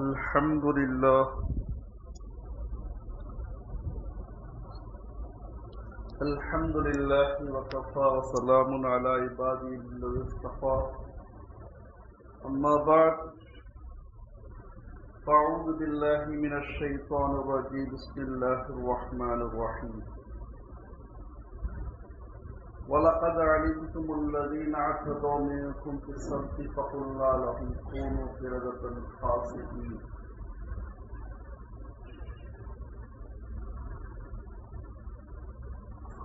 الحمد لله. الحمد لله وكفى وسلام على عباده الذين اصطفى. أما بعد فأعوذ بالله من الشيطان الرجيم. بسم الله الرحمن الرحيم. ولقد علمتم الذين اعتدوا منكم في السبت فقلنا لهم كونوا قردة خاسئين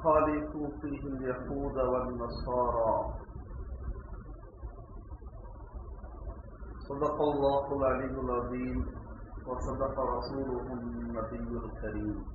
خالفوا فيه اليهود والنصارى. صدق الله العلي العظيم وصدق رسوله النبي الكريم.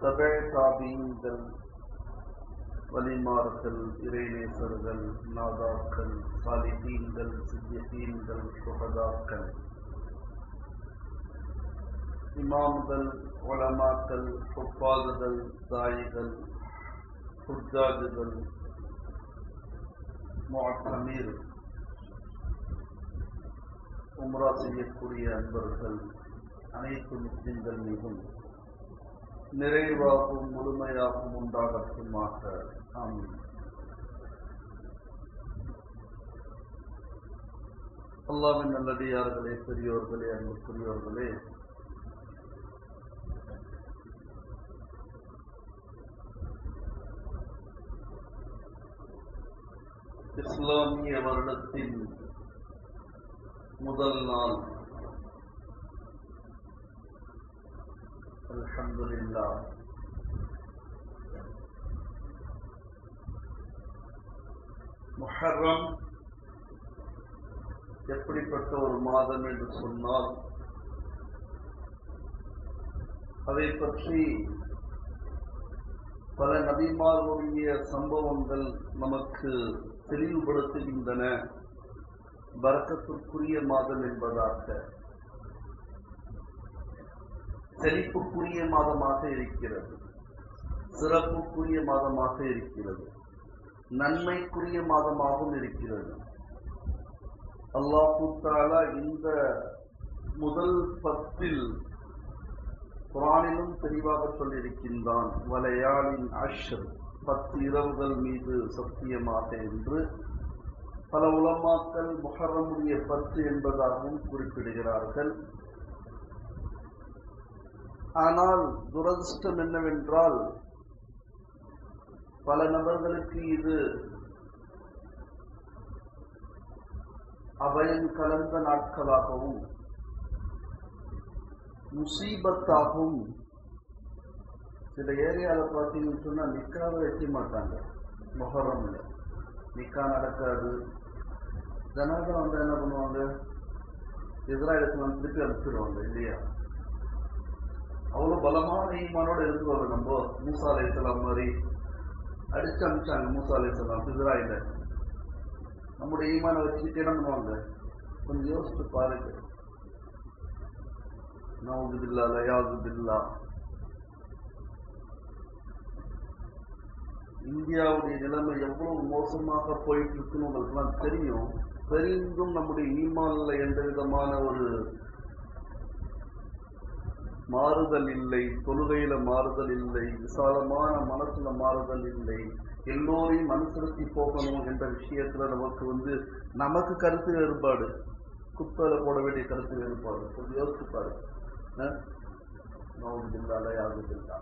تبع تابین دل، ولی مارکل ارین سرگل نادا کل صالحین دل، صدیقین دل شہداء امام دل، علماء دل، حفاظ دل دائی دل، حجاج دل معتمیر عمرہ سے یہ پوری انبر دل انیت مسلم دل میں ہوں۔ நிறைவாகவும் முழுமையாகவும் உண்டாகட்டுமாக ஆமீன் அல்லாவின் நல்லடியார்களே பெரியோர்களே அன்புக்குரியோர்களே இஸ்லாமிய வருடத்தின் முதல் நாள் அல்ஹம்துலில்லா முஹர்ரம் எப்படிப்பட்ட ஒரு மாதம் என்று சொன்னால் அதை பற்றி பல நபிமார்களுடைய சம்பவங்கள் நமக்கு தெளிவுபடுத்துகின்றன. வர்க்கத்திற்குரிய மாதம் என்பதாக. செழிப்புக்குரிய மாதமாக இருக்கிறது. சிறப்புக்குரிய மாதமாக இருக்கிறது. நன்மைக்குரிய மாதமாகவும் இருக்கிறது. அல்லாஹு இந்த முதல் பத்தில் குரானிலும் தெளிவாக சொல்லியிருக்கின்றான் வலையாளின் அஷர் பத்து இரவுகள் மீது சத்தியமாக என்று. பல உலமாக்கள் முகரமுடைய பத்து என்பதாகவும் குறிப்பிடுகிறார்கள். ஆனால் துரதிருஷ்டம் என்னவென்றால் பல நபர்களுக்கு இது அபயம் கலந்த நாட்களாகவும் முசீபத்தாகவும் சில ஏரியாவில் பார்த்தீங்கன்னு சொன்னால் நிக்காவை எட்டி மாட்டாங்க. மொஹரம்ல நிக்கா நடக்காது. ஜனாதா வந்து என்ன பண்ணுவாங்க? இஸ்ராயலுக்கு வந்து திருப்பி அனுப்பிடுவாங்க இல்லையா? அவ்வளோ பலமான ஈமானோட இருக்குவாங்க நம்ம மூசா அலைசலாம் மாதிரி. அடிச்சு அனுப்பிச்சாங்க மூசா அலைசலாம் இஸ்ராயல நம்முடைய ஈமான வச்சுக்கிட்டு என்ன பண்ணுவாங்க? கொஞ்சம் யோசிச்சு பாருங்க. நவுது பில்லா லயாது பில்லா இந்தியாவுடைய நிலைமை எவ்வளவு மோசமாக போயிட்டு இருக்குன்னு உங்களுக்குலாம் தெரியும். தெரிந்தும் நம்முடைய ஈமான்ல எந்த விதமான ஒரு மாறுதல் இல்லை தொழுகையில மாறுதல் இல்லை விசாலமான மனசுல மாறுதல் இல்லை எல்லோரையும் அனுசரித்து போகணும் என்ற விஷயத்துல நமக்கு வந்து நமக்கு கருத்து வேறுபாடு. குப்பையில போட வேண்டிய கருத்து வேறுபாடு. கொஞ்சம் யோசிச்சு பாருங்க நவுதில்லால யாருதில்லா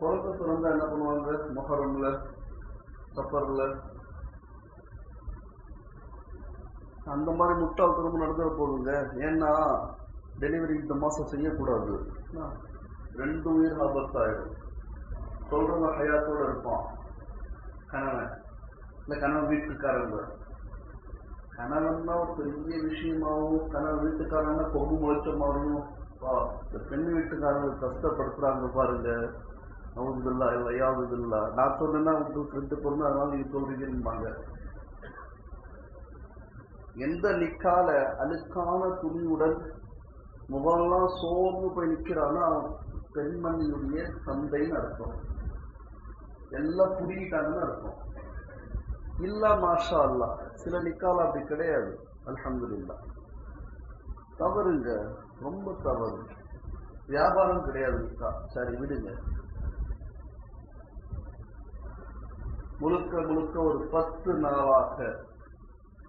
குழந்தை பிறந்தா என்ன பண்ணுவாங்க? மொஹரம்ல சஃபர்ல அந்த மாதிரி முட்டாள்தனமும் நடந்துட போகுதுங்க ஏன்னா டெலிவரி இந்த மாதம் செய்யக்கூடாது. ரெண்டு உயிர் ஆபத்தாயிடும். சொல்கிறவங்க ஹயாத்தோடு இருப்பான். கணவன் இல்லை கணவன் வீட்டுக்காரங்க. கணவன்னா ஒரு பெரிய விஷயமாகவும் கணவன் வீட்டுக்காரன்னா கொம்பு முளைச்சமாகவும் வா இந்த பெண் வீட்டுக்காரங்க கஷ்டப்படுத்துறாங்க பாருங்க. அவதுல்லா இல்லை யாவதுல்லா நான் சொன்னேன்னா உங்களுக்கு ரெண்டு பொண்ணு அதனால நீங்க சொல்றீங்கன்பாங்க எந்த நிக்கால அழுக்கான துணியுடன் முகம்லாம் சோர்ந்து போய் நிக்கிறானோ அவன் பெண்மணியுடைய தந்தைன்னு அர்த்தம். எல்லாம் புரியிட்டாங்கன்னு அர்த்தம். இல்ல மாஷா அல்லா சில நிக்கால அப்படி கிடையாது. அல்ஹம்துலில்லா. தவறுங்க. ரொம்ப தவறு. வியாபாரம் கிடையாது நிக்கா. சரி விடுங்க. முழுக்க முழுக்க ஒரு பத்து நாளாக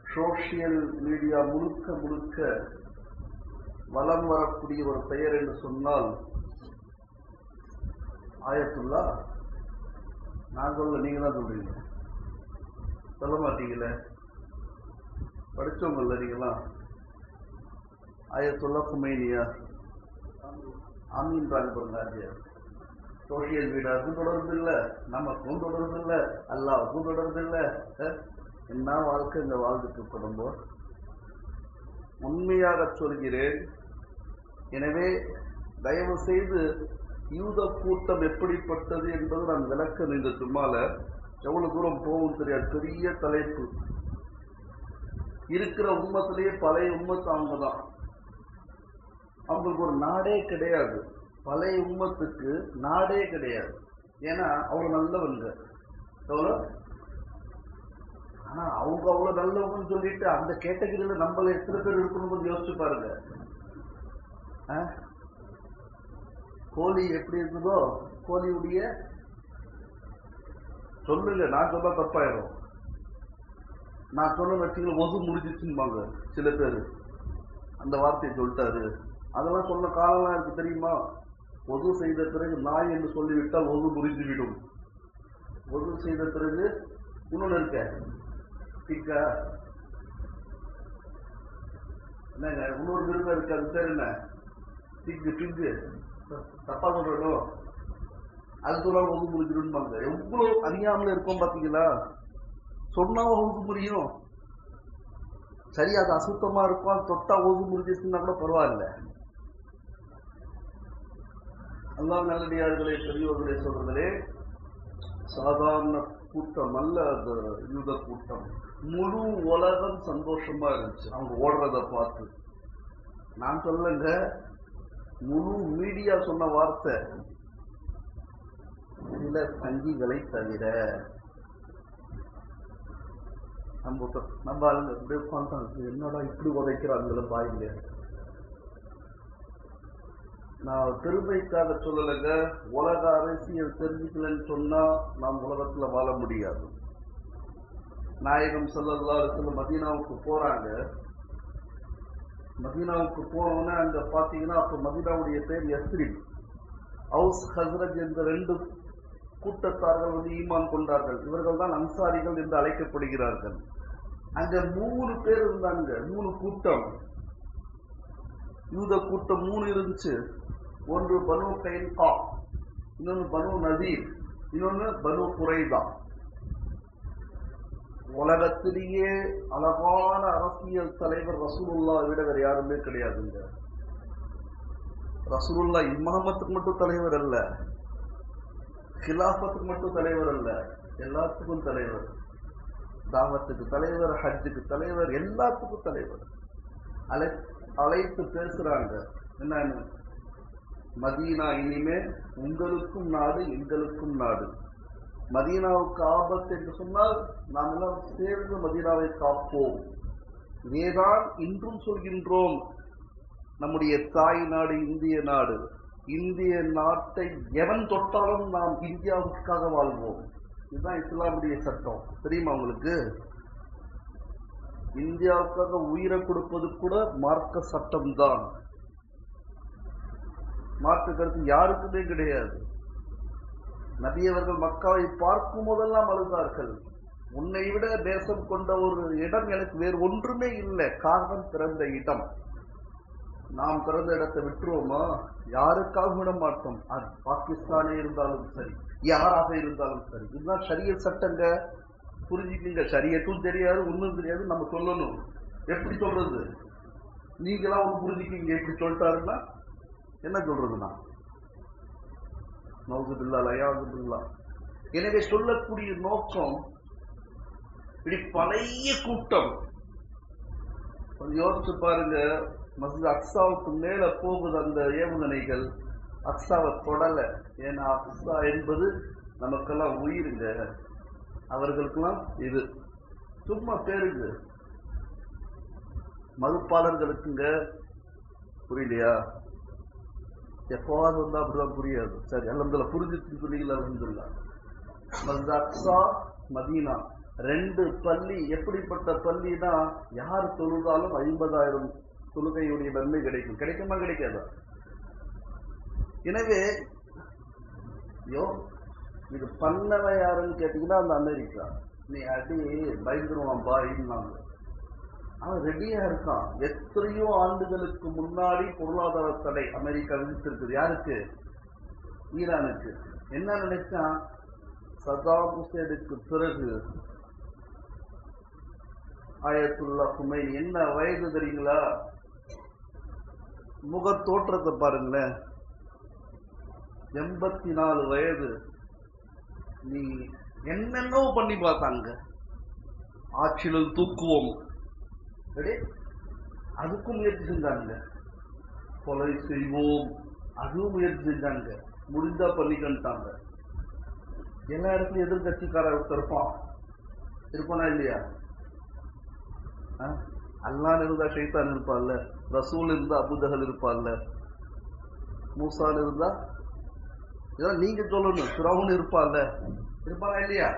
சோசியல் மீடியா முழுக்க முழுக்க வலம் வரக்கூடிய ஒரு பெயர் என்று சொன்னால் ஆயத்துல்லா நான் சொல்ல நீங்கள் தான் சொல்றீங்க. சொல்ல மாட்டீங்களே? படிச்சவங்கல்ல நீங்களாம் ஆயத்துல்லா குமேனியா? அமீன்றாங்க பாருங்க ஆஜியார் சோசியல் மீடியாவுக்கும் தொடர்பு இல்லை நமக்கும் தொடர்பு இல்லை அல்லாவுக்கும் தொடர்பு இல்லை என்ன வாழ்க்கை இந்த வாழ்ந்துட்டு குடும்பம் உண்மையாக சொல்கிறேன். எனவே தயவு செய்து யூத கூட்டம் எப்படிப்பட்டது என்பது நான் விளக்க இந்த சும்மால எவ்வளவு தூரம் போகும் தெரியாது. பெரிய தலைப்பு. இருக்கிற உண்மத்திலேயே பழைய உண்மத்து அவங்க தான் அவங்களுக்கு ஒரு நாடே கிடையாது. பழைய உம்மத்துக்கு நாடே கிடையாது. ஏன்னா அவங்க நல்லவங்க. எவ்வளோ ஆனா அவங்க அவ்வளவு நல்லவங்கன்னு சொல்லிட்டு அந்த கேட்டகரியில நம்மள எத்தனை பேர் இருக்கணும் கொஞ்சம் யோசிச்சு பாருங்க. ஆ? கோழி எப்படி இருக்குதோ கோழியுடைய சொல்லுங்க நான் சொன்னா தப்பாயிடும் நான் சொன்ன வச்சுக்கல ஒது முடிஞ்சிச்சும்பாங்க சில பேர். அந்த வார்த்தையை சொல்லிட்டாரு. அதெல்லாம் சொன்ன காலம்லாம் இருக்கு தெரியுமா? ஒது செய்த பிறகு நாய் என்று சொல்லிவிட்டால் ஒது முறிந்து விடும் ஒது செய்த பிறகு இன்னொன்னு இருக்க. டிக்கா என்னங்க இன்னொரு மிருகம் இருக்கு அது பேர் என்ன? டிக்கு டிக்கு தப்பா சொல்றோம் அது சொல்ல ஒது முடிஞ்சிடும்பாங்க. எவ்வளவு அறியாமல் இருக்கோம் பாத்தீங்களா? சொன்னா ஒது முடியும். சரி அது அசுத்தமா இருக்கும். அது தொட்டா ஒது முடிஞ்சிருச்சுன்னா கூட பரவாயில்ல. அல்லாஹ் நல்லடியார்களே பெரியோர்களே சொல்றதுலே சாதாரண கூட்டம் அல்ல அது யூத கூட்டம். முழு உலகம் சந்தோஷமா இருந்துச்சு. அவங்க ஓடுறத பார்த்து. நான் சொல்லுங்க முழு மீடியா சொன்ன வார்த்தை. சில சங்கிகளை தவிர நம்ம நம்ம ஆளுங்க அப்படியே உட்காந்துட்டாங்க என்னடா இப்படி உதைக்கிறாங்கள பாயிங்க நான் பெருமைக்காக சொல்லலைங்க உலக அரசியல் தெரிஞ்சுக்கலன்னு சொன்னா நாம் உலகத்துல வாழ முடியாது. நாயகம் சல்லல்லா சொல்ல மதீனாவுக்கு போறாங்க. மதீனாவுக்கு போனோன்னே அங்க பாத்தீங்கன்னா அப்ப மதீனாவுடைய பேர் யஸ்ரிப். ஹவுஸ் ஹசரத் என்ற ரெண்டு கூட்டத்தார்கள் வந்து ஈமான் கொண்டார்கள். இவர்கள் தான் அன்சாரிகள் என்று அழைக்கப்படுகிறார்கள். அங்க மூணு பேர் இருந்தாங்க. மூணு கூட்டம். யூத கூட்டம் மூணு இருந்துச்சு. ஒன்று பனு கைன்கா இன்னொன்று பனு நதீர் இன்னொன்று பனு குறைதான் உலகத்திலேயே அழகான அரசியல் தலைவர் ரசூலுல்லா விட வேற யாருமே கிடையாதுங்க. ரசூலுல்லா இமாமத்துக்கு மட்டும் தலைவர் அல்ல. கிலாஃபத்துக்கு மட்டும் தலைவர் அல்ல. எல்லாத்துக்கும் தலைவர். தாவத்துக்கு தலைவர் ஹஜ்ஜுக்கு தலைவர் எல்லாத்துக்கும் தலைவர். அழை அழைத்து பேசுறாங்க. என்னன்னு? மதீனா இனிமே உங்களுக்கும் நாடு எங்களுக்கும் நாடு. மதீனாவுக்கு ஆபத்து என்று சொன்னால் நாம் எல்லாம் சேர்ந்து மதீனாவை காப்போம். இதேதான் இன்றும் சொல்கின்றோம் நம்முடைய தாய் நாடு இந்திய நாடு. இந்திய நாட்டை எவன் தொட்டாலும் நாம் இந்தியாவுக்காக வாழ்வோம். இதுதான் இஸ்லாமுடைய சட்டம். தெரியுமா உங்களுக்கு? இந்தியாவுக்காக உயிரை கொடுப்பது கூட மார்க்க சட்டம்தான். மார்க்க கருத்து யாருக்குமே கிடையாது. நபியவர்கள் மக்காவை பார்க்கும் போதெல்லாம் அழுதார்கள். உன்னை விட தேசம் கொண்ட ஒரு இடம் எனக்கு வேறு ஒன்றுமே இல்லை. காரணம் பிறந்த இடம். நாம் பிறந்த இடத்தை விட்டுருவோமா? யாருக்காக விட மாட்டோம். அது பாகிஸ்தானே இருந்தாலும் சரி யாராக இருந்தாலும் சரி. இதுதான் சரிய சட்டங்க. புரிஞ்சுக்கீங்க. சரியட்டும் தெரியாது ஒன்றும் தெரியாது. நம்ம சொல்லணும். எப்படி சொல்றது? நீங்களாம் ஒன்று புரிஞ்சுக்கீங்க. எப்படி சொல்லிட்டாருன்னா என்ன சொல்றதுன்னா? நௌசுபில்லா லயாசுபில்லா எனவே சொல்லக்கூடிய நோக்கம் இப்படி பழைய கூட்டம். கொஞ்சம் யோசிச்சு பாருங்க மசித் அக்ஸாவுக்கு மேல போகுது அந்த ஏவுகணைகள். அக்ஸாவை தொடல. ஏன்னா அக்ஸா என்பது நமக்கெல்லாம் உயிருங்க. அவர்களுக்கெல்லாம் இது. சும்மா பேருங்க. மதுப்பாளர்களுக்குங்க புரியலையா எப்போவாது வந்தால் அப்படிதான் புரியாது. சரி அலமதுல புரிஞ்சுட்டு சொன்னீங்களா அலமதுல்லா அக்ஸா மதீனா. ரெண்டு பள்ளி எப்படிப்பட்ட பள்ளினா யார் தொழுதாலும் ஐம்பதாயிரம் தொழுகையுடைய நன்மை கிடைக்கும். கிடைக்குமா கிடைக்காதா? எனவே யோ இது பண்ணவன் யாருன்னு கேட்டீங்கன்னா அந்த அமெரிக்கா. நீ அடி பயந்துருவான் பாயின்னாங்க. அவன் ரெடியா இருக்கான் எத்தனையோ ஆண்டுகளுக்கு முன்னாடி பொருளாதார தடை அமெரிக்கா விதித்திருக்குது. யாருக்கு? ஈரானுக்கு. என்ன நினைச்சான்? சதாம் ஹுசேனுக்கு பிறகு ஆயத்துல்லா குமைன் என்ன வயது தெரியுங்களா? முக தோற்றத்தை பாருங்களேன். எண்பத்தி நாலு வயது. நீ என்னென்னோ பண்ணி பார்த்தாங்க. ஆட்சியில் தூக்குவோம். அதுக்கும் முயற்சி செஞ்சாங்க கொலை செய்வோம். அதுவும் முயற்சி செஞ்சாங்க முடிஞ்சா பண்ணிக்கிட்டாங்க எல்லா இடத்துலயும் எதிர்கட்சிக்கார இருப்பான். இருப்பானா இல்லையா? அல்லான் இருந்தா ஷைத்தான் இருப்பான்ல. ரசூல் இருந்தா அபுதகல் இருப்பான்ல. மூசான் இருந்தா? இதெல்லாம் நீங்க சொல்லணும். சுரவுன் இருப்பான்ல. இருப்பானா இல்லையா?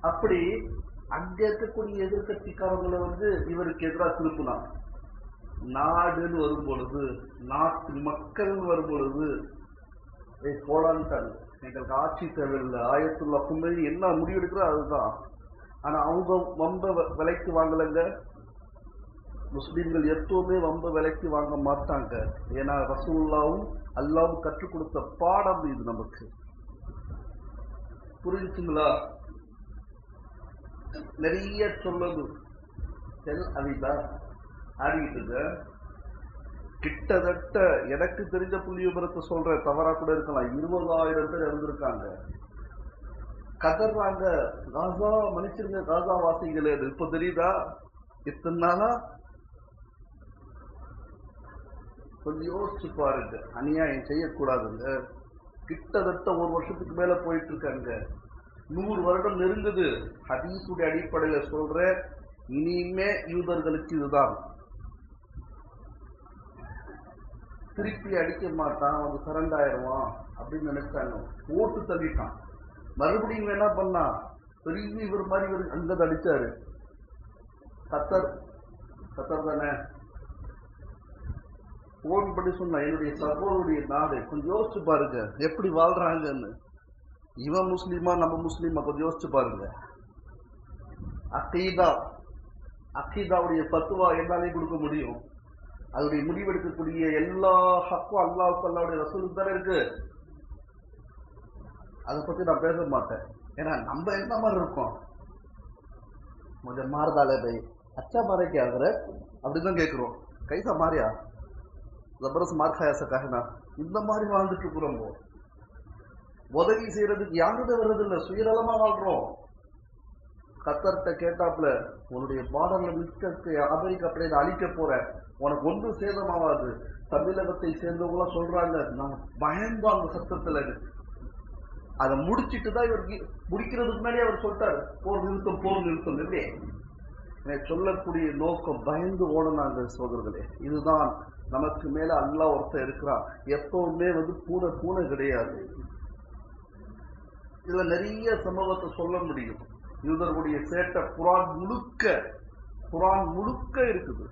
அப்படி அங்க இருக்கக்கூடிய எதிர்கட்சிக்காரங்களை வந்து இவருக்கு எதிராக திருப்பினான் நாடுன்னு வரும் பொழுது நாட்டு மக்கள் வரும் பொழுது ஏய் போடான்ட்டாங்க. எங்களுக்கு ஆட்சி தேவையில்லை. ஆயத்துள்ள கும்பல் என்ன முடிவெடுக்கிறோ அதுதான். ஆனா அவங்க வம்ப வ- விலைக்கு வாங்கலைங்க. முஸ்லீம்கள் எப்பவுமே வம்ப விலைக்கு வாங்க மாட்டாங்க. ஏன்னா ரசூல்லாவும் அல்லாவும் கற்றுக் கொடுத்த பாடம் இது நமக்கு. புரிஞ்சுங்களா? நிறைய சொல்லது. செல் அவிதா. ஆடிக்கிட்டு இருக்க கிட்டத்தட்ட எனக்கு தெரிஞ்ச புள்ளி விபரத்தை சொல்ற தவறா கூட இருக்கலாம். இருபதாயிரம் பேர் இறந்திருக்காங்க. கதறாங்க காசா மன்னிச்சிருங்க. காசா வாசிங்களே இப்ப தெரியுதா? இத்தனை நாளா? கொஞ்சம் யோசிச்சு பாருங்க. அநியாயம் செய்யக்கூடாதுங்க. கிட்டத்தட்ட ஒரு வருஷத்துக்கு மேல போயிட்டு இருக்காங்க. நூறு வருடம் நெருங்குது. ஹதீஸுடைய அடிப்படையில சொல்ற இனிமே யூதர்களுக்கு இதுதான். திருப்பி அடிக்க மாட்டான் அவன் சரண்ட் அப்படின்னு நினைச்சாங்க. ஓட்டு தள்ளிட்டான். மறுபடியும் என்ன பண்ணா? பெரிய இவர் மாதிரி இவர் அங்க அடிச்சாரு கத்தர் கத்தர் தானே? போன் பண்ணி சொன்னா என்னுடைய சகோதருடைய நாடு கொஞ்சம் யோசிச்சு பாருங்க எப்படி வாழ்றாங்கன்னு. இவன் முஸ்லீமா நம்ம முஸ்லீமா கொஞ்சம் யோசிச்சு பாருங்க அக்கீதா அக்கீதாவுடைய பத்துவா என்னாலையும் கொடுக்க முடியும் அதனுடைய முடிவெடுக்கக்கூடிய எல்லா ஹக்கும் அல்லாவுக்கு அல்லாவுடைய ரசூலுக்கு தானே இருக்கு அதை பத்தி நான் பேச மாட்டேன் ஏன்னா நம்ம என்ன மாதிரி இருக்கோம் मुझे मार डाले भाई अच्छा मारे क्या हजरत அப்படிதான் கேட்குறோம் கைசா மாறியா ஜபரஸ் மார் खाया सका है ना இந்த மாதிரி வாழ்ந்துட்டு இருக்கிறோம் இப்போ. உதவி செய்யறதுக்கு யாருடைய வர்றதில்லை. சுயநலமா வாழ்றோம். கத்தர்கிட்ட கேட்டாப்புல உன்னுடைய பார்டர்ல மிக்க அமெரிக்கா அப்படியே அழிக்க போற உனக்கு ஒன்றும் சேதமாவாது தமிழகத்தை சேர்ந்தவங்களாம் சொல்றாங்க. நான் பயந்தோம் அந்த சத்தத்துல அதை. முடிச்சிட்டு தான் இவர் முடிக்கிறதுக்கு முன்னாடி அவர் சொல்லிட்டார். போர் நிறுத்தம் போர் நிறுத்தம் இல்லையே. எனக்கு சொல்லக்கூடிய நோக்கம் பயந்து ஓடனாங்க சோதர்களே. இதுதான் நமக்கு மேல அல்லா ஒருத்தர் இருக்கிறான். எப்பவுமே வந்து பூனை பூனை கிடையாது. இதுல நிறைய சம்பவத்தை சொல்ல முடியும். யூதர்களுடைய சேட்டை குரான் முழுக்க குரான் முழுக்க இருக்குது.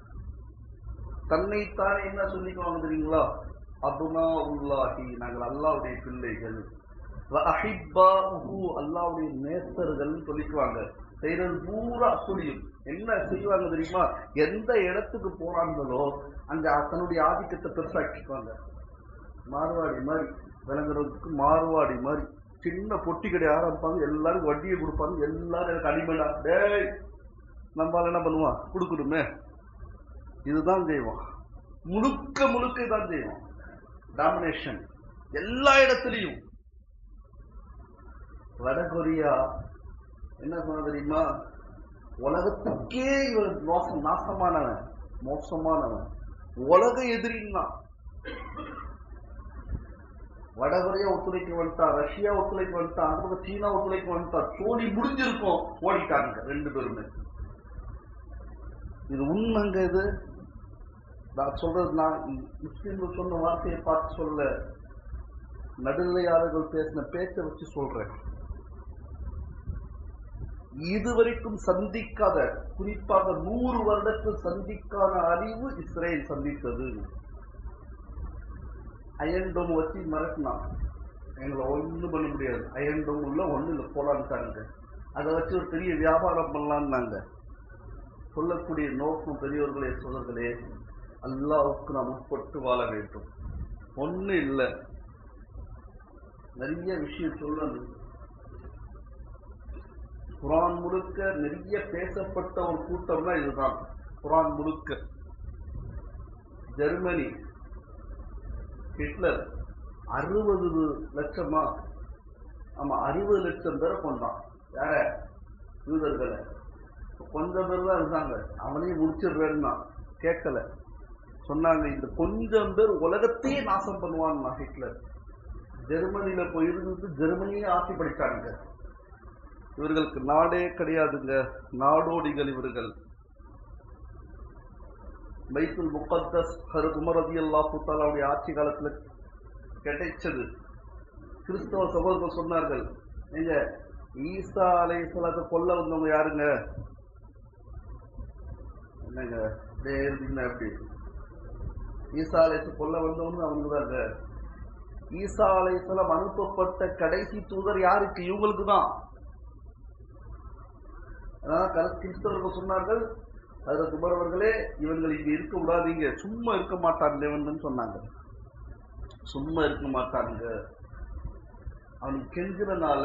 தன்னைத்தானே என்ன சொல்லிக்குவாங்க தெரியுங்களா? அபுனா உல்லாஹி நாங்கள் அல்லாவுடைய பிள்ளைகள். அல்லாவுடைய நேசர்கள் சொல்லிக்குவாங்க. செய்யறது பூரா புரியும் என்ன செய்வாங்க தெரியுமா? எந்த இடத்துக்கு போனாங்களோ அங்க தன்னுடைய ஆதிக்கத்தை பெருசாக்கிக்குவாங்க. மார்வாடி மாதிரி விளங்குறதுக்கு மார்வாடி மாதிரி. சின்ன பொட்டி கடை ஆரம்பிப்பாங்க எல்லாரும் வட்டியை கொடுப்பாங்க எல்லாரும் எனக்கு அடிமைடா. டேய் நம்மளால என்ன பண்ணுவான்? கொடுக்கணுமே இதுதான் தெய்வம். முழுக்க முழுக்க இதான் செய்வோம் டாமினேஷன் எல்லா இடத்துலையும். வடகொரியா என்ன சொன்ன தெரியுமா? உலகத்துக்கே இவன் மோசம் நாசமானவன் மோசமானவன். உலக எதிரின்னா. வடகொரியா ஒத்துழைக்க வந்துட்டா ரஷ்யா ஒத்துழைக்க வந்துட்டா அந்த பக்கம் சீனா ஒத்துழைக்க வந்துட்டா சோழி முடிஞ்சிருக்கும் ஓடிட்டாங்க ரெண்டு பேருமே. இது உண்மைங்க இது. நான் சொல்றது நான் முஸ்லீம்கள் சொன்ன வார்த்தையை பார்த்து சொல்ல நடுநிலையாளர்கள் பேசின பேச்சை வச்சு சொல்றேன். இதுவரைக்கும் சந்திக்காத குறிப்பாக நூறு வருடத்தில் சந்திக்காத அறிவு இஸ்ரேல் சந்தித்தது. அயன் டோம் வச்சு மிரட்டினான். எங்களை ஒன்றும் பண்ண முடியாது. அயன் டோம் உள்ள ஒன்றும் இல்லை போலான்ட்டாங்க அதை வச்சு ஒரு பெரிய வியாபாரம் பண்ணலான்னாங்க. சொல்லக்கூடிய நோக்கம் பெரியவர்களே சோதர்களே அல்லாவுக்கு நாம் உட்பட்டு வாழ வேண்டும். ஒன்றும் இல்லை. நிறைய விஷயம் சொல்லணும். குரான் முழுக்க நிறைய பேசப்பட்ட ஒரு கூட்டம்னா இதுதான். குரான் முழுக்க. ஜெர்மனி ஹிட்லர் அறுபது லட்சமா ஆமா அறுபது லட்சம் பேரை கொண்டான் யார? யூதர்களை. கொஞ்சம் பேர் தான் இருந்தாங்க அவனையும் முடிச்சிடுறேன்னா கேட்கல. சொன்னாங்க இந்த கொஞ்சம் பேர் உலகத்தையே நாசம் பண்ணுவான்னா ஹிட்லர். ஜெர்மனியில போய் இருந்து ஜெர்மனியே ஆட்சி படித்தாங்க இவர்களுக்கு நாடே கிடையாதுங்க. நாடோடிகள் இவர்கள். பைத்துல் முக்கத்தஸ் ஹரு குமரதி அல்லா புத்தாலாவுடைய ஆட்சி காலத்துல கிடைச்சது. கிறிஸ்தவ சகோதரர்கள் சொன்னார்கள் நீங்க ஈசா அலை இஸ்லாத்தை கொல்ல வந்தவங்க யாருங்க? என்னங்க அப்படியே இருந்தீங்கன்னா எப்படி? ஈசா அலைசு கொல்ல வந்தவங்க அவங்க தாங்க ஈசா அலைசலம் அனுப்பப்பட்ட கடைசி தூதர் யாருக்கு? இவங்களுக்கு தான் கிறிஸ்தவர்கள் சொன்னார்கள் அதில் குமரவர்களே இவங்கள் இங்க இருக்க விடாதீங்க. சும்மா இருக்க மாட்டாங்க இவன் சொன்னாங்க. சும்மா இருக்க மாட்டாங்க அவனுக்கு கெஞ்சினால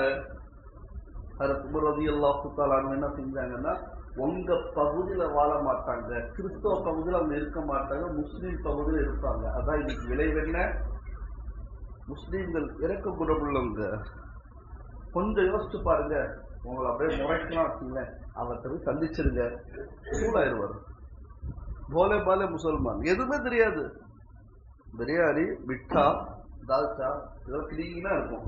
அதில் குமரதி எல்லா சுத்தாளாங்க என்ன செஞ்சாங்கன்னா உங்க பகுதியில வாழ மாட்டாங்க. கிறிஸ்தவ பகுதியில் அவங்க இருக்க மாட்டாங்க. முஸ்லீம் பகுதியில் இருப்பாங்க. அதான் இன்னைக்கு விளைவென்ன முஸ்லீம்கள் இறக்க குணமுள்ளவங்க கொஞ்சம் யோசிச்சு பாருங்க. உங்களை அப்படியே முறைக்கலாம் வச்சுங்களேன் அவர்கிட்ட போய் சந்திச்சிருங்க. கூலாயிருவார் போலே பாலே முசல்மான். எதுவுமே தெரியாது. பிரியாணி மிட்டா தால்ச்சா இதெல்லாம் கிளீனாக இருக்கும்.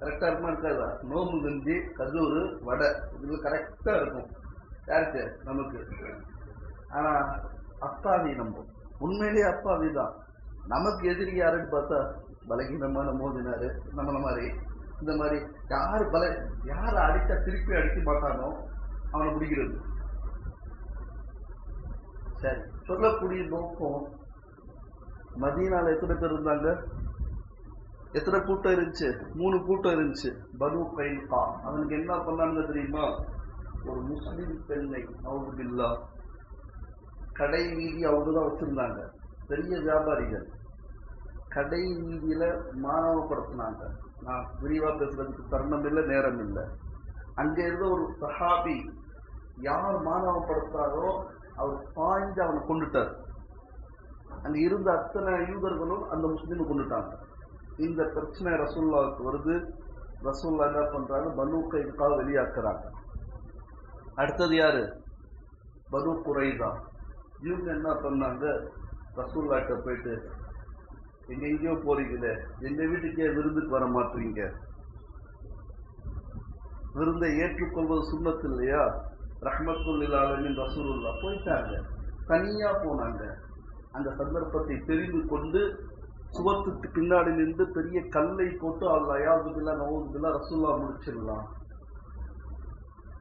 கரெக்டாக இருக்குமா இருக்காதா நோம்பு கஞ்சி கஜூரு வடை. இதில் கரெக்டாக இருக்கும். யாருக்கு நமக்கு. ஆனால் அப்பாவி நம்ம. உண்மையிலேயே அப்பாவி தான் நமக்கு எதிரி யாருன்னு பார்த்தா பலகீனமான மோதினாரு. நம்மள மாதிரி. இந்த மாதிரி யார் பல யார் அடித்தா திருப்பி அடிக்க மாட்டானோ அவனை முடிக்கிறது. சரி சொல்லக்கூடிய நோக்கம் மதியனால எத்தனை பேர் இருந்தாங்க? எத்தனை கூட்டம் இருந்துச்சு? மூணு கூட்டம் இருந்துச்சு. பனு கைல்கா அவனுக்கு என்ன பண்ணாங்க தெரியுமா? ஒரு முஸ்லிம் பெண்ணை அவங்களுக்குல்லா கடை வீதி அவங்க தான் வச்சிருந்தாங்க. பெரிய வியாபாரிகள். கடை வீதியில் மாணவப்படுத்தினாங்க நான் விரிவா பேசுறதுக்கு தருணம் இல்லை நேரம் இல்லை அங்கே இருந்த ஒரு சஹாபி யார் மாணவப்படுத்தாரோ அவர் பாய்ந்து அவனை கொண்டுட்டார் அங்க இருந்த அத்தனை யூதர்களும் அந்த முஸ்லீமை கொண்டுட்டாங்க இந்த பிரச்சனை ரசூல்லாவுக்கு வருது. ரசூல்லா என்ன பண்றாங்க? பனு கைதுக்காக வெளியாக்குறாங்க. அடுத்தது யாரு? பனு குறைதா. இவங்க என்ன பண்ணாங்க ரசூல்லாட்ட போயிட்டு எங்க எங்கேயோ போறீங்களே எங்க வீட்டுக்கே விருந்துக்கு வர மாட்டீங்க. விருந்தை ஏற்றுக்கொள்வது சுண்ணத்து இல்லையா? ரஹ்மத்துல் ஆலமின் ரசூலுல்லா போயிட்டாங்க. தனியா போனாங்க. அந்த சந்தர்ப்பத்தை தெரிந்து கொண்டு சுவத்துக்கு பின்னாடி நின்று பெரிய கல்லை போட்டு அல்ல அயாதுபில்லா நவதுபில்லா ரசூல்லா முடிச்சிடலாம்.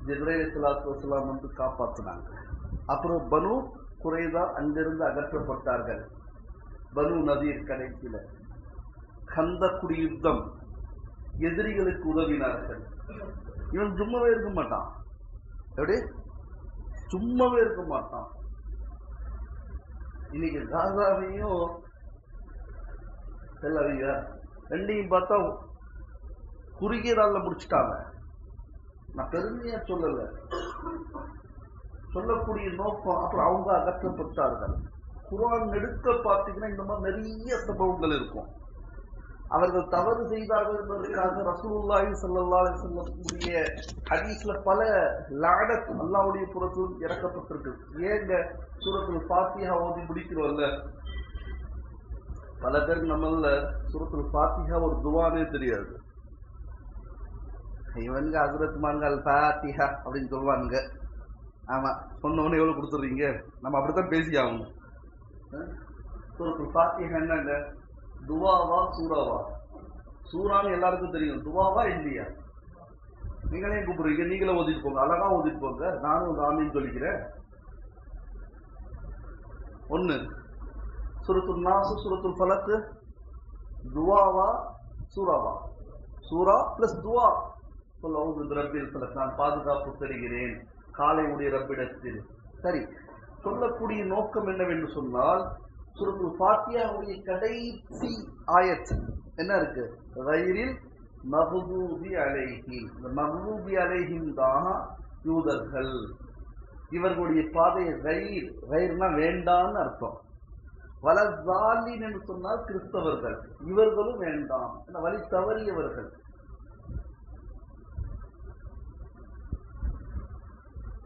ஜிப்ரேல் சலாத்து வசலாம் வந்து காப்பாத்தினாங்க. அப்புறம் பனு குறைதா அங்கிருந்து அகற்றப்பட்டார்கள். பனு நதீர் கடைசியில. கந்த குடியுத்தம் எதிரிகளுக்கு உதவினார்கள். இவன் சும்மாவே இருக்க மாட்டான். எப்படி? சும்மாவே இருக்க மாட்டான். இன்னைக்கு காசாவையும் செல்லவீங்க ரெண்டையும் பார்த்தா குறுகிய நாள்ல முடிச்சுட்டாங்க. நான் பெருமையா சொல்லலை. சொல்லக்கூடிய நோக்கம் அப்புறம் அவங்க அகற்றப்பட்டார்கள். குரான் நெடுக்க பார்த்தீங்கன்னா இந்த மாதிரி நிறைய சம்பவங்கள் இருக்கும். அவர்கள் தவறு செய்தார்கள் என்பதற்காக ரசூல்லாஹி ஸல்லல்லாஹு சொல்லக்கூடிய ஹதீஸ்ல பல லாடத் அல்லாவுடைய புறத்தில் இறக்கப்பட்டிருக்கு. ஏங்க சூரத்தில் பாத்தியா ஓதி முடிக்கிறோம்ல? பல பேர் நம்மள சூரத்தில் பாத்தியா ஒரு துவானே தெரியாது. இவனுங்க அசுரத் மான்கள் பாத்தியா அப்படின்னு சொல்லுவானுங்க. ஆமா சொன்னவனே எவ்வளவு கொடுத்துறீங்க? நம்ம அப்படித்தான் பேசி ஆகணும் சூரத்து ஃபாத்திஹா என்னங்க? துவாவா சூறாவா? சூறான்னு எல்லாருக்கும் தெரியும். துவாவா இல்லையா? நீங்களே கூப்பிடுறீங்க. நீங்களே ஓதிட்டு போங்க. அழகா ஓதிட்டு போங்க. நானும் ராமின்னு சொல்லிக்கிறேன். ஒண்ணு சுரத்துல் நாசு சுரத்துல் ஃபலக்கு துவாவா சூறாவா? சூரா பிளஸ் துவா. சொல்ல ரப்பில் ஃபலக். நான் பாதுகாப்பு தருகிறேன் காலை உடைய ரப்பிடத்தில். சரி. சொல்லக்கூடிய நோக்கம் என்னவென்று சொன்னால் சுரத்துல் ஃபாத்தியாவுடைய கடைசி ஆயத் என்ன இருக்கு? ரயிலில் மஹபூபி அலைஹி. இந்த மஹபூபி அலைஹிம் தான் யூதர்கள். இவர்களுடைய பாதை ரயில் ரயில்னா வேண்டான்னு அர்த்தம். வலசாலின் என்று சொன்னால் கிறிஸ்தவர்கள். இவர்களும் வேண்டாம். வழி தவறியவர்கள்.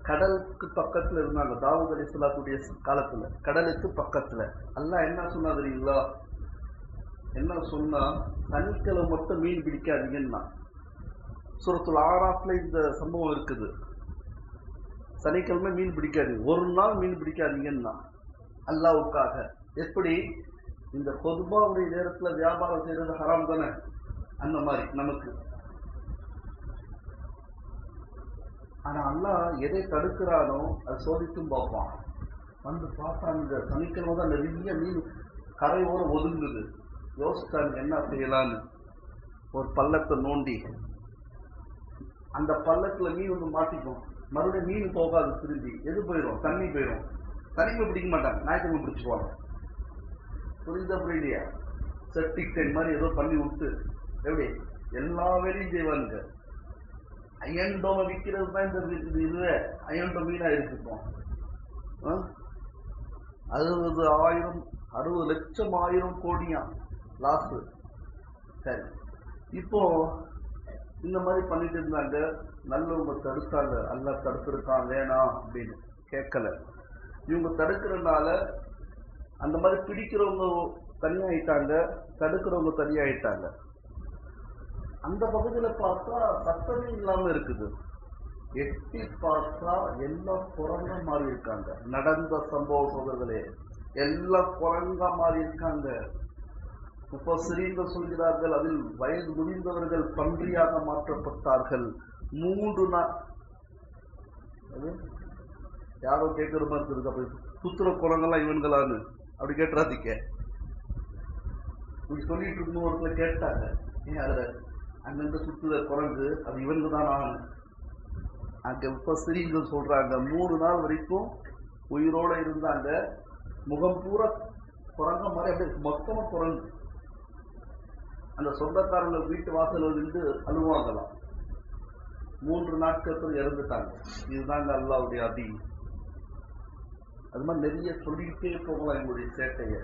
கடலுக்கு பக்கத்துல இருந்தாங்க. தாவூத் அலி சொல்லாத்துடைய காலத்துல. கடலுக்கு பக்கத்துல. அல்லா என்ன சொன்னா தெரியுங்களா என்ன சொன்னா சனிக்கிழமை மட்டும் மீன் பிடிக்காதீங்கன்னா. சுரத்துல ஆறாத்துல இந்த சம்பவம் இருக்குது. சனிக்கிழமை மீன் பிடிக்காதீங்க ஒரு நாள் மீன் பிடிக்காதீங்கன்னா அல்லாவுக்காக. எப்படி? இந்த பொதுபாவுடைய நேரத்துல வியாபாரம் செய்யறது ஹராம் தானே? அந்த மாதிரி நமக்கு. ஆனா அல்லாஹ் எதை தடுக்கிறானோ அதை சோதித்தும் பார்ப்பான். வந்து பார்த்தாங்க சனிக்கிழமை தான் நிறைய மீன் கரையோர ஒதுங்குது. யோசித்தாங்க என்ன செய்யலான்னு. ஒரு பள்ளத்தை நோண்டி. அந்த பள்ளத்துல மீன் வந்து மாட்டிக்கும். மறுபடியும் மீன் போகாது திரும்பி. எது போயிடும் தண்ணி போயிடும் தனிமை பிடிக்க மாட்டாங்க. ஞாயிற்றுக்கிழமை பிடிச்சிக்குவாங்க புரிந்த புரியலையா செப்டிக் டைம் மாதிரி ஏதோ பண்ணி விட்டு. எப்படி? எல்லா வேலையும் செய்வானுங்க. அயன் டோம விற்கிறது தான் இந்த இது இதுவே அயன் டோ இருக்குப்போம் ஆ? அறுபது ஆயிரம் அறுபது லட்சம் ஆயிரம் கோடியா லாஸ் சரி. இப்போ இந்த மாதிரி பண்ணிட்டு இருந்தாங்க. நல்லவங்க தடுத்தாங்க. நல்லா தடுத்திருக்கான் வேணாம் அப்படின்னு. கேட்கல. இவங்க தடுக்கிறனால அந்த மாதிரி பிடிக்கிறவங்க தனியாயிட்டாங்க. தடுக்கிறவங்க தனியாயிட்டாங்க. அந்த பகுதியில பார்த்தா சத்தமே இல்லாம இருக்குது. எட்டி பார்த்தா எல்லா குரங்க மாறி இருக்காங்க நடந்த சம்பவ சோதர்களே எல்லாம் குரங்கா மாறி இருக்காங்க முப்பசிரீங்கள் சொல்கிறார்கள் அதில் வயது முடிந்தவர்கள் பன்றியாக மாற்றப்பட்டார்கள். மூன்று நாள் அது? யாரோ கேட்குற மாதிரி இருக்கு அப்படி சுத்துற குரங்கெல்லாம் இவன்களான்னு அப்படி கேட்டுறாதிக்க இப்படி சொல்லிட்டு இருக்கும் ஒருத்தர் கேட்டாங்க. ஏன் அதுல அங்கங்க சுத்துற குரங்கு அது இவங்க தான் ஆண் அங்க இப்ப சொல்றாங்க மூணு நாள் வரைக்கும் உயிரோட இருந்தாங்க. முகம் பூரா குரங்க மாதிரி அப்படியே மொத்தமா குரங்கு. அந்த சொந்தக்காரங்க வீட்டு வாசல்ல நின்று அழுவாங்களாம். மூன்று நாட்களுக்கு இறந்துட்டாங்க. இதுதாங்க அல்லாவுடைய அதி. அது மாதிரி நிறைய சொல்லிக்கிட்டே போகலாம் எங்களுடைய சேட்டையை.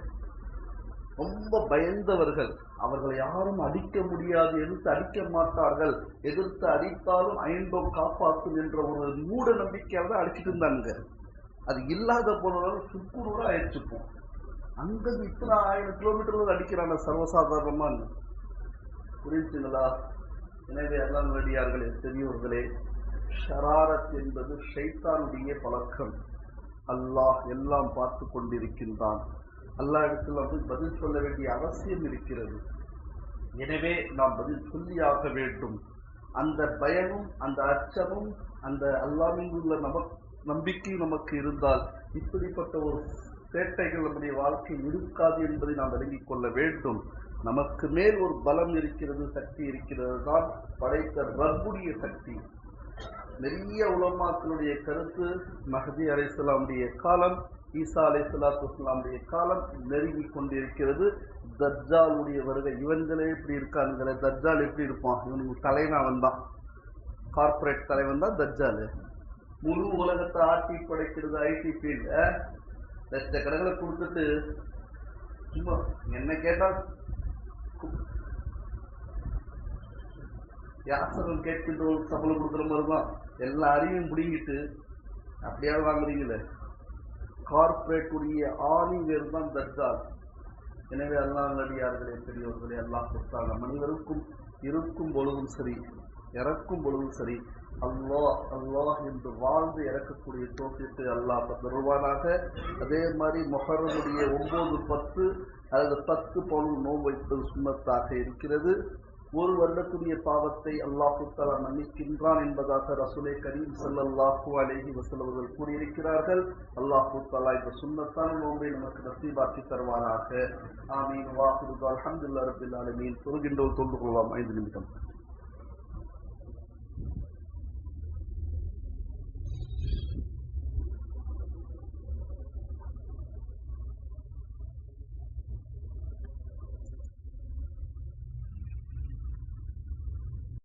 ரொம்ப பயந்தவர்கள். அவர்களை யாரும் அடிக்க முடியாது எதிர்த்து அடிக்க மாட்டார்கள். எதிர்த்து அடித்தாலும் ஐன்பம் காப்பாற்றும் என்ற ஒரு மூட நம்பிக்கையாக தான் அடிச்சுட்டு இருந்தாங்க அது இல்லாத போனாலும் சுக்குநூறாக அடிச்சுப்போம் அங்கே இத்தனை ஆயிரம் கிலோமீட்டர்ல அடிக்கிறாங்க சர்வசாதாரணமான்னு புரிஞ்சுங்களா? எனவே எல்லாம் வேடியார்களே பெரியோர்களே ஷராரத் என்பது ஷைத்தானுடைய பழக்கம். அல்லாஹ் எல்லாம் பார்த்து கொண்டிருக்கின்றான். அல்லாஹ் வந்து பதில் சொல்ல வேண்டிய அவசியம் இருக்கிறது. எனவே நாம் பதில் சொல்லியாக வேண்டும். அந்த பயமும் அந்த அச்சமும் அந்த அல்லாமின் உள்ள நமக் நம்பிக்கை நமக்கு இருந்தால் இப்படிப்பட்ட ஒரு சேட்டைகள் நம்முடைய வாழ்க்கையில் இருக்காது என்பதை நாம் விளங்கிக் கொள்ள வேண்டும். நமக்கு மேல் ஒரு பலம் இருக்கிறது சக்தி இருக்கிறது. தான் படைத்த ரப்புடைய சக்தி. நிறைய உலமாக்களுடைய கருத்து மஹதி அலைசலாமுடைய காலம் ஈசா அலை சலாத்து வஸ்லாமுடைய காலம் நெருங்கி கொண்டிருக்கிறது. தர்ஜாலுடைய வருகை இவங்களே இப்படி இருக்கானுங்களே தர்ஜால் எப்படி இருப்பான்? இவனுக்கு தலைவன் தான். கார்ப்பரேட் தலைவன் தான் தர்ஜால் முழு உலகத்தை ஆட்டி படைக்கிறது ஐடி ஃபீல்ட லட்சக்கணக்கில் கொடுத்துட்டு சும்மா என்ன கேட்டால் யாசகம் கேட்கின்ற ஒரு சம்பளம் கொடுக்குற மாதிரி தான். எல்லா அறிவையும் பிடிங்கிட்டு அப்படியாவது வாங்குறீங்களே? கார்ப்பரேட்டுடைய ஆணி வேறு தான் தர்கார் எனவே அல்லாஹ் நடிகார்களே பெரியவர்களே எல்லாம் கொடுத்தாங்க மனிதருக்கும் இருக்கும் பொழுதும் சரி இறக்கும் பொழுதும் சரி அல்லாஹ் அல்லாஹ் என்று வாழ்ந்து இறக்கக்கூடிய தோற்றத்தை அல்லாஹ் தருவானாக அதே மாதிரி மொஹரமுடைய ஒன்பது பத்து அல்லது பத்து பவுன் நோன்பு வைப்பது சுண்ணத்தாக இருக்கிறது. ஒரு வருடத்துடைய பாவத்தை அல்லாஹு தலா மன்னிக்கின்றான் என்பதாக ரசுலே கரீம் சல்லாஹு அலேஹி வசலவர்கள் கூறியிருக்கிறார்கள். அல்லாஹு தலா இந்த சுண்ணத்தான நோம்பை நமக்கு நசீபாக்கி தருவாராக ஆமீன். வாஹுது அல்ஹம்துலில்லாஹி ரப்பில் ஆலமீன். தொழுகின்றோர் தொழுது கொள்ளலாம். ஐந்து நிமிடம்.